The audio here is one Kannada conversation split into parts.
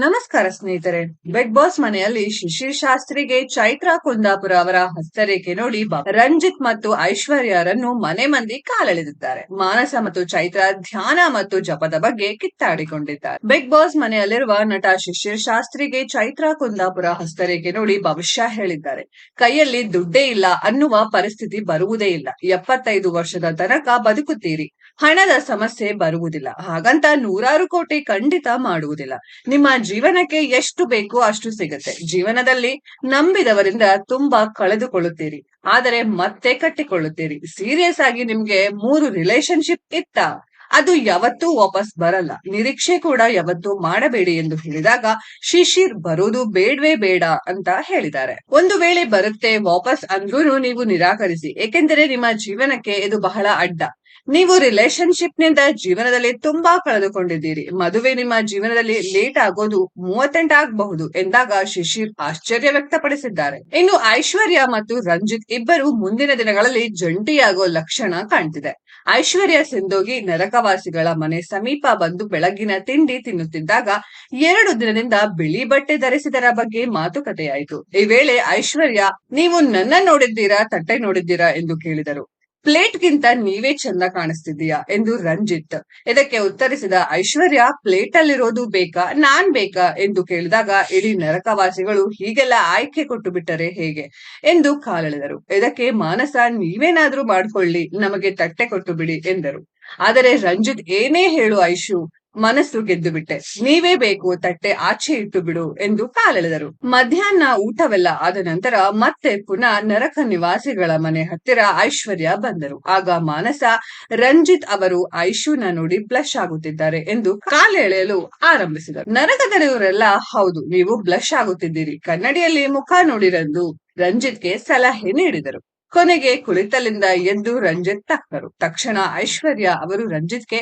ನಮಸ್ಕಾರ ಸ್ನೇಹಿತರೆ. ಬಿಗ್ ಬಾಸ್ ಮನೆಯಲ್ಲಿ ಶಿಶಿರ್ ಶಾಸ್ತ್ರಿಗೆ ಚೈತ್ರಾ ಕುಂದಾಪುರ ಅವರ ಹಸ್ತರೇಖೆ ನೋಡಿ ರಂಜಿತ್ ಮತ್ತು ಐಶ್ವರ್ಯರನ್ನು ಮನೆ ಮಂದಿ ಕಾಲೆಳೆದಿದ್ದಾರೆ. ಮಾನಸ ಮತ್ತು ಚೈತ್ರಾ ಧ್ಯಾನ ಮತ್ತು ಜಪದ ಬಗ್ಗೆ ಕಿತ್ತಾಡಿಕೊಂಡಿದ್ದಾರೆ. ಬಿಗ್ ಬಾಸ್ ಮನೆಯಲ್ಲಿರುವ ನಟ ಶಿಶಿರ್ ಶಾಸ್ತ್ರಿಗೆ ಚೈತ್ರಾ ಕುಂದಾಪುರ ಹಸ್ತರೇಖೆ ನೋಡಿ ಭವಿಷ್ಯ ಹೇಳಿದ್ದಾರೆ. ಕೈಯಲ್ಲಿ ದುಡ್ಡೇ ಇಲ್ಲ, ಅನ್ನುವ ಪರಿಸ್ಥಿತಿ ಬರುವುದೇ ಇಲ್ಲ. ಎಪ್ಪತ್ತೈದು ವರ್ಷದ ತನಕ ಬದುಕುತ್ತೀರಿ. ಹಣದ ಸಮಸ್ಯೆ ಬರುವುದಿಲ್ಲ. ಹಾಗಂತ ನೂರಾರು ಕೋಟಿ ಖಂಡಿತ ಮಾಡುವುದಿಲ್ಲ. ನಿಮ್ಮ ಜೀವನಕ್ಕೆ ಎಷ್ಟು ಬೇಕೋ ಅಷ್ಟು ಸಿಗುತ್ತೆ. ಜೀವನದಲ್ಲಿ ನಂಬಿದವರಿಂದ ತುಂಬಾ ಕಳೆದುಕೊಳ್ಳುತ್ತೀರಿ. ಆದರೆ ಮತ್ತೆ ಕಟ್ಟಿಕೊಳ್ಳುತ್ತೀರಿ. ಸೀರಿಯಸ್ ಆಗಿ ನಿಮ್ಗೆ ಮೂರು ರಿಲೇಶನ್ಶಿಪ್ ಇತ್ತ. ಅದು ಯಾವತ್ತೂ ವಾಪಸ್ ಬರಲ್ಲ. ನಿರೀಕ್ಷೆ ಕೂಡ ಯಾವತ್ತೂ ಮಾಡಬೇಡಿ ಎಂದು ಹೇಳಿದಾಗ ಶಿಶಿರ್ ಬರೋದು ಬೇಡವೇ ಬೇಡ ಅಂತ ಹೇಳಿದ್ದಾರೆ. ಒಂದು ವೇಳೆ ಬರುತ್ತೆ ವಾಪಸ್ ಅಂದ್ರೂ ನೀವು ನಿರಾಕರಿಸಿ. ಏಕೆಂದರೆ ನಿಮ್ಮ ಜೀವನಕ್ಕೆ ಇದು ಬಹಳ ಅಡ್ಡ. ನೀವು ರಿಲೇಶನ್ಶಿಪ್ನಿಂದ ಜೀವನದಲ್ಲಿ ತುಂಬಾ ಕಳೆದುಕೊಂಡಿದ್ದೀರಿ. ಮದುವೆ ನಿಮ್ಮ ಜೀವನದಲ್ಲಿ ಲೇಟ್ ಆಗೋದು ಮೂವತ್ತೆಂಟು ಆಗಬಹುದು ಎಂದಾಗ ಶಿಶಿರ್ ಆಶ್ಚರ್ಯ ವ್ಯಕ್ತಪಡಿಸಿದ್ದಾರೆ. ಇನ್ನು ಐಶ್ವರ್ಯ ಮತ್ತು ರಂಜಿತ್ ಇಬ್ಬರು ಮುಂದಿನ ದಿನಗಳಲ್ಲಿ ಜಂಟಿಯಾಗೋ ಲಕ್ಷಣ ಕಾಣ್ತಿದೆ. ಐಶ್ವರ್ಯ ಸಿಂಧೋಗಿ ನರಕವಾಸಿಗಳ ಮನೆ ಸಮೀಪ ಬಂದು ಬೆಳಗಿನ ತಿಂಡಿ ತಿನ್ನುತ್ತಿದ್ದಾಗ ಎರಡು ದಿನದಿಂದ ಬಿಳಿ ಬಟ್ಟೆ ಧರಿಸಿದರ ಬಗ್ಗೆ ಮಾತುಕತೆಯಾಯಿತು. ಈ ವೇಳೆ ಐಶ್ವರ್ಯ, ನೀವು ನನ್ನ ನೋಡಿದ್ದೀರಾ, ತಟ್ಟೆ ನೋಡಿದ್ದೀರಾ? ಎಂದು ಕೇಳಿದರು. ಪ್ಲೇಟ್ ಗಿಂತ ನೀವೇ ಚಂದ ಕಾಣಿಸ್ತಿದ್ದೀಯಾ ಎಂದು ರಂಜಿತ್ ಇದಕ್ಕೆ ಉತ್ತರಿಸಿದ, ಐಶ್ವರ್ಯ ಪ್ಲೇಟ್ ಅಲ್ಲಿರೋದು ಬೇಕಾ? ನಾನ್ ಬೇಕಾ? ಎಂದು ಕೇಳಿದಾಗ, ಇಡೀ ನರಕವಾಸಿಗಳು ಹೀಗೆಲ್ಲ ಆಯ್ಕೆ ಕೊಟ್ಟು ಬಿಟ್ಟರೆ ಹೇಗೆ? ಎಂದು ಕಾಲೆಳೆದರು. ಇದಕ್ಕೆ ಮಾನಸ ನೀವೇನಾದ್ರೂ ಮಾಡ್ಕೊಳ್ಳಿ, ನಮಗೆ ತಟ್ಟೆ ಕೊಟ್ಟು ಬಿಡಿ, ಎಂದರು. ಆದರೆ ರಂಜಿತ್, ಏನೇ ಹೇಳು ಐಶು ಮನಸ್ಸು ಗೆದ್ದು ಬಿಟ್ಟೆ. ನೀವೇ ಬೇಕು, ತಟ್ಟೆ ಆಚೆ ಇಟ್ಟು ಬಿಡು ಎಂದು ಕಾಲೆಳೆದರು. ಮಧ್ಯಾಹ್ನ ಊಟವೆಲ್ಲ ಆದ ನಂತರ ಮತ್ತೆ ಪುನಃ ನರಕ ನಿವಾಸಿಗಳ ಮನೆ ಹತ್ತಿರ ಐಶ್ವರ್ಯ ಬಂದರು. ಆಗ ಮಾನಸ, ರಂಜಿತ್ ಅವರು ಐಶುನ ನೋಡಿ ಬ್ಲಶ್ ಆಗುತ್ತಿದ್ದಾರೆ ಎಂದು ಕಾಲೆಳೆಯಲು ಆರಂಭಿಸಿದರು. ನರಕದಲ್ಲಿಯವರೆಲ್ಲ ಹೌದು, ನೀವು ಬ್ಲಶ್ ಆಗುತ್ತಿದ್ದೀರಿ. ಕನ್ನಡಿಯಲ್ಲಿ ಮುಖ ನೋಡಿರೆಂದು ರಂಜಿತ್ಗೆ ಸಲಹೆ ನೀಡಿದರು. ಕೊನೆಗೆ ಕುಳಿತಲಿಂದ ಎದ್ದು ರಂಜಿತ್ ತಕ್ಕರು. ತಕ್ಷಣ ಐಶ್ವರ್ಯ ಅವರು ರಂಜಿತ್ಗೆ,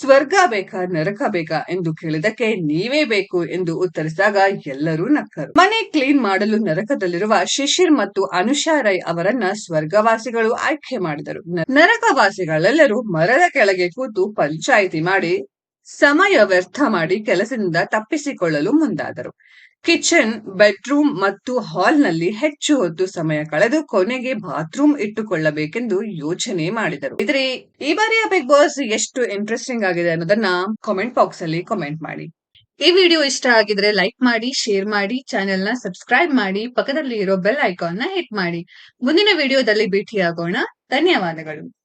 ಸ್ವರ್ಗ ಬೇಕಾ, ನರಕ ಬೇಕಾ? ಎಂದು ಕೇಳಿದಕ್ಕೆ ನೀವೇ ಬೇಕು ಎಂದು ಉತ್ತರಿಸಿದಾಗ ಎಲ್ಲರೂ ನಕ್ಕರು. ಮನೆ ಕ್ಲೀನ್ ಮಾಡಲು ನರಕದಲ್ಲಿರುವ ಶಿಶಿರ್ ಮತ್ತು ಅನುಷಾ ರೈ ಅವರನ್ನ ಸ್ವರ್ಗವಾಸಿಗಳು ಆಯ್ಕೆ ಮಾಡಿದರು. ನರಕವಾಸಿಗಳೆಲ್ಲರೂ ಮರದ ಕೆಳಗೆ ಕೂತು ಪಂಚಾಯಿತಿ ಮಾಡಿ, ಸಮಯ ವ್ಯರ್ಥ ಮಾಡಿ ಕೆಲಸದಿಂದ ತಪ್ಪಿಸಿಕೊಳ್ಳಲು ಮುಂದಾದರು. ಕಿಚನ್, ಬೆಡ್ರೂಮ್ ಮತ್ತು ಹಾಲ್ನಲ್ಲಿ ಹೆಚ್ಚು ಹೊತ್ತು ಸಮಯ ಕಳೆದು ಕೊನೆಗೆ ಬಾತ್ರೂಮ್ ಇಟ್ಟುಕೊಳ್ಳಬೇಕೆಂದು ಯೋಚನೆ ಮಾಡಿದರು. ಇದ್ರೆ, ಈ ಬಾರಿಯ ಬಿಗ್ ಬಾಸ್ ಎಷ್ಟು ಇಂಟ್ರೆಸ್ಟಿಂಗ್ ಆಗಿದೆ ಅನ್ನೋದನ್ನ ಕಾಮೆಂಟ್ ಬಾಕ್ಸ್ ಅಲ್ಲಿ ಕಾಮೆಂಟ್ ಮಾಡಿ. ಈ ವಿಡಿಯೋ ಇಷ್ಟ ಆಗಿದ್ರೆ ಲೈಕ್ ಮಾಡಿ ಶೇರ್ ಮಾಡಿ ಚಾನೆಲ್ನ ಸಬ್ಸ್ಕ್ರೈಬ್ ಮಾಡಿ ಪಕ್ಕದಲ್ಲಿ ಇರೋ ಬೆಲ್ ಐಕಾನ್ನ ಹಿಟ್ ಮಾಡಿ. ಮುಂದಿನ ವಿಡಿಯೋದಲ್ಲಿ ಭೇಟಿಯಾಗೋಣ. ಧನ್ಯವಾದಗಳು.